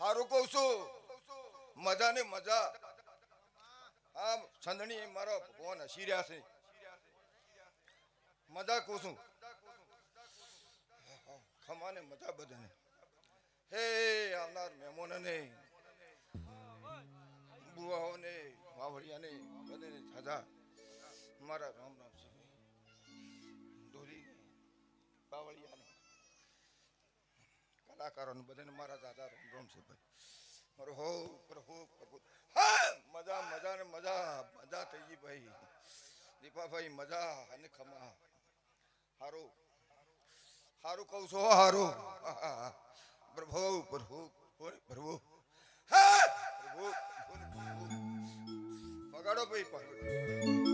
હારું કહું છું. મજા. ને મજા આ સંધણી મારો ભગવાન હસી રહ્યા છે. મજા કહું છું. ખમાને મજા બધાને. હે, આવનાર મહેમાનોને, બુવાઓને વાવડિયાને બધાને સાજા. મારા રામ રામ છે. દોરી બાવળિયાને કલાકારોને બધાને મારા દાદા રોમ રોમ છે ભાઈ. મારો હો પ્રભુ પ્રભુ. હા, મજા મજા ને મજા મજા થઈ ગઈ ભાઈ. દીપાભાઈ, મજા અને ખમા. હારું. હારું કહું છો હારું. પ્રભુ પ્રભુ પ્રભુ. હા, પ્રભુ પ્રભુ. ભાઈ પણ